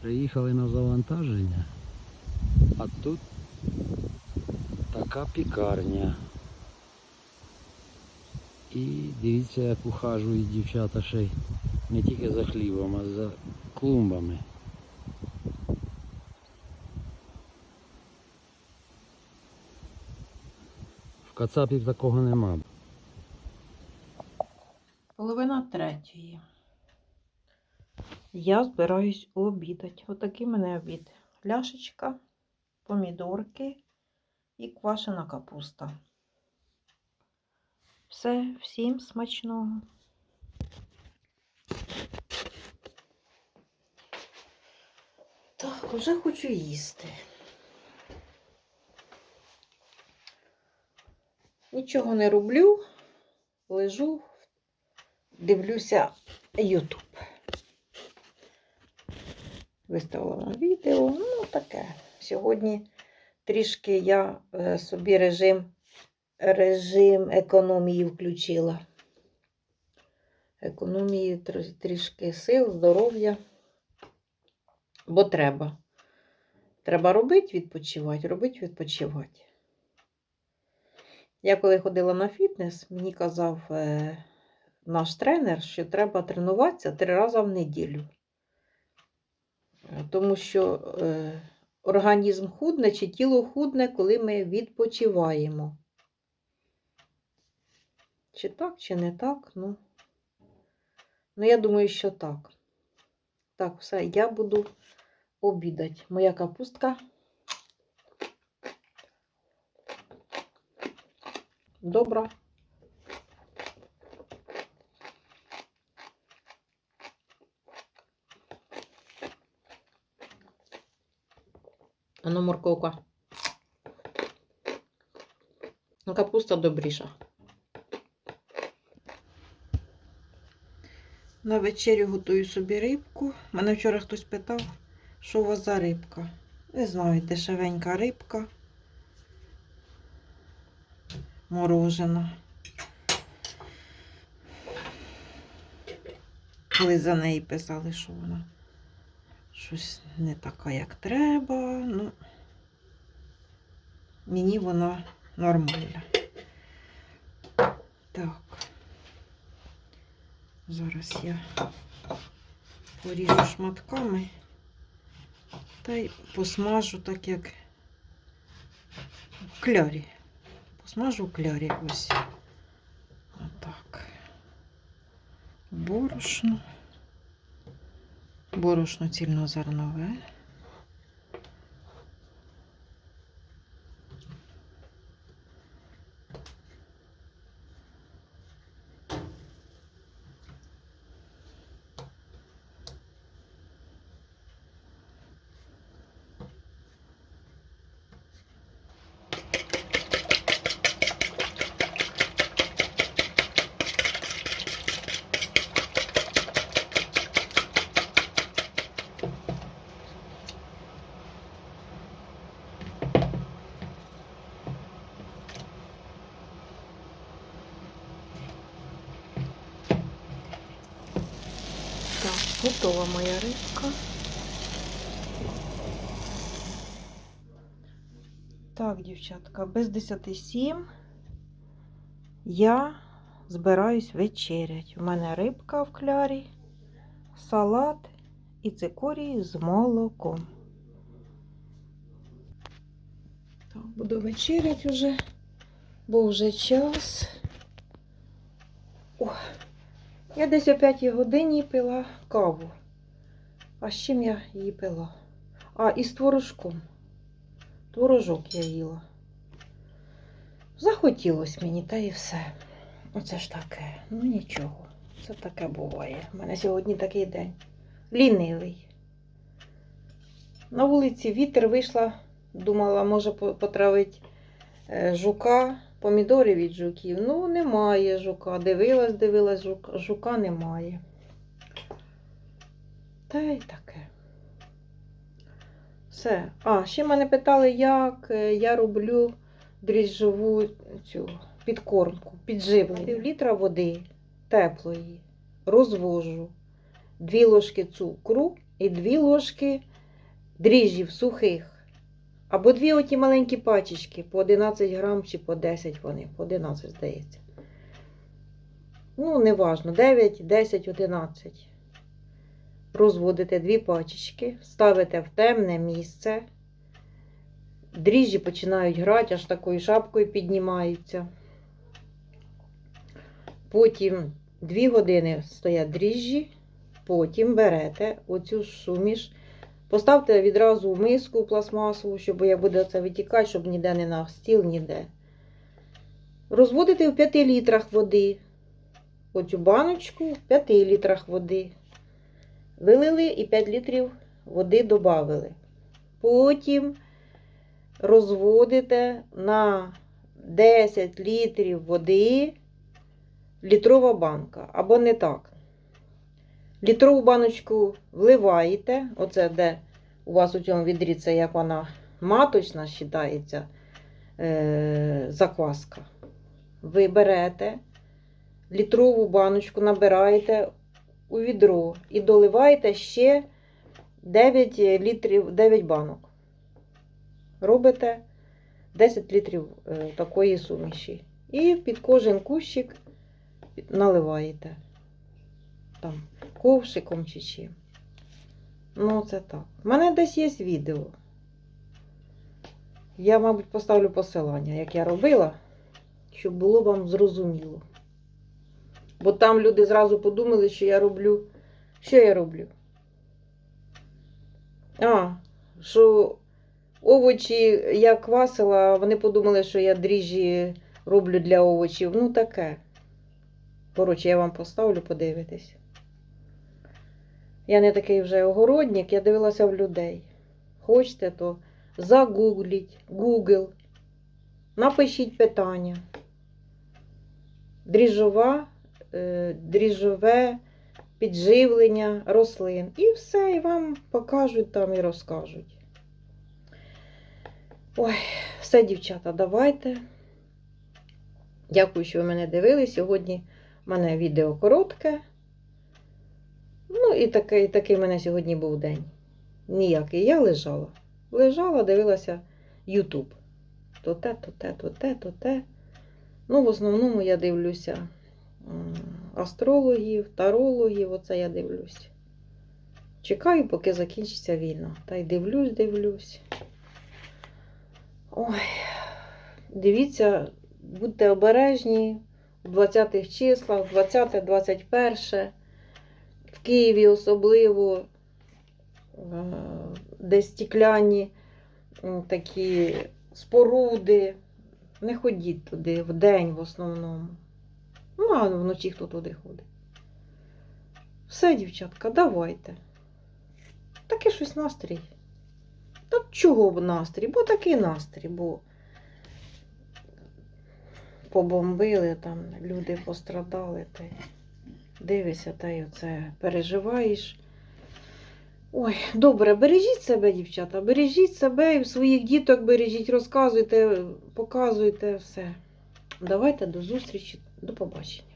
Приїхали на завантаження, а тут така пікарня. І дивіться, як ухажують дівчата ще й не тільки за хлібом, а за клумбами. В Кацапів такого нема. Я збираюсь обідати. Отакий в мене обід. Ляшечка, помідорки і квашена капуста. Все, всім смачного. Так, вже хочу їсти. Нічого не роблю, лежу, дивлюся YouTube. Виставила вам відео, ну таке. Сьогодні трішки я е, собі режим, режим економії включила. Економії трішки сил, здоров'я. Бо треба. Треба робити, відпочивати, робити, відпочивати. Я коли ходила на фітнес, мені казав е, наш тренер, що треба тренуватися три рази в неділю. Тому що е, організм худне чи тіло худне, коли ми відпочиваємо. Чи так, чи не так, ну. Ну, я думаю, що так. Так, все, я буду обідати. Моя капустка. Добра. Ану, морковка. Ну, Капуста добріша. На вечерю готую собі рибку. Мене вчора хтось питав, що у вас за рибка. Не знаю, дешевенька рибка. Морожена. Коли за неї писали, що вона щось не така, як треба. Ну, мені вона нормальна. Так. Зараз я поріжу шматками та й посмажу так, як в клярі. Посмажу в клярі ось. Отак. Борошно. Борошно цільнозернове. Так, готова моя рибка. Так, дівчатка, без 10 сім я збираюсь вечерять. У мене рибка в клярі, салат і цикорій з молоком. Так, буду вечерять уже, бо вже час. Я десь о 5 годині пила каву. А з чим я її пила? А, із творожком. Творожок я їла. Захотілось мені, та і все. Оце ж таке. Ну нічого. Це таке буває. У мене сьогодні такий день. Лінивий. На вулиці вітер вийшла, думала, може по- потравить е, жука, помідори від жуків. Ну, немає жука. Дивилась, дивилась, жука, жука немає. Та й таке. Все. А, ще мене питали, як е, я роблю дріжджову цю підкормку, підживлення. Пів літра води теплої розвожу. Дві ложки цукру і дві ложки дріжджів сухих. Або дві оті маленькі пачечки по 11 грам чи по 10 вони, по 11, здається. Ну, неважно, 9, 10, 11. Розводите дві пачечки, ставите в темне місце. Дріжджі починають грати, аж такою шапкою піднімаються. Потім 2 години стоять дріжджі, потім берете оцю суміш, поставте відразу в миску пластмасову, щоб як буде це витікати, щоб ніде не на стіл, ніде. Розводите в 5 літрах води. Оцю баночку в 5 літрах води. Вилили і 5 літрів води додали. Потім розводите на 10 літрів води літрова банка. Або не так. Літрову баночку вливаєте, оце де у вас у цьому відрі, це як вона маточна вважається, е- закваска. Ви берете літрову баночку, набираєте у відро і доливаєте ще 9 літрів, 9 банок. Робите 10 літрів е, такої суміші. І під кожен кущик наливаєте. Там ковшиком чи чим. Ну, це так. У мене десь є відео. Я, мабуть, поставлю посилання, як я робила, щоб було вам зрозуміло. Бо там люди зразу подумали, що я роблю. Що я роблю? А, що овочі я квасила, вони подумали, що я дріжджі роблю для овочів. Ну, таке. Коротше, я вам поставлю, подивитись. Я не такий вже огородник, я дивилася в людей. Хочете, то загугліть, Google. Напишіть питання. Дріжова, е, дріжове підживлення рослин. І все, і вам покажуть там і розкажуть. Ой, все, дівчата, давайте. Дякую, що ви мене дивились. Сьогодні в мене відео коротке. Ну, і такий, такий в мене сьогодні був день. Ніякий. Я лежала. Лежала, дивилася YouTube. То те, то те, то те, то те. Ну, в основному я дивлюся астрологів, тарологів, оце я дивлюсь. Чекаю, поки закінчиться війна. Та й дивлюсь, дивлюсь. Ой, дивіться, будьте обережні в 20-х числах, 20, 21 в Києві особливо, е, де стікляні такі споруди. Не ходіть туди вдень в основному. Ну, а вночі хто туди ходить. Все, дівчатка, давайте. Таке щось настрій. Та чого б настрій? Бо такий настрій, бо побомбили там, люди пострадали, та дивишся, та й оце переживаєш. Ой, добре, бережіть себе, дівчата, бережіть себе і своїх діток бережіть, розказуйте, показуйте все. Давайте до зустрічі, до побачення.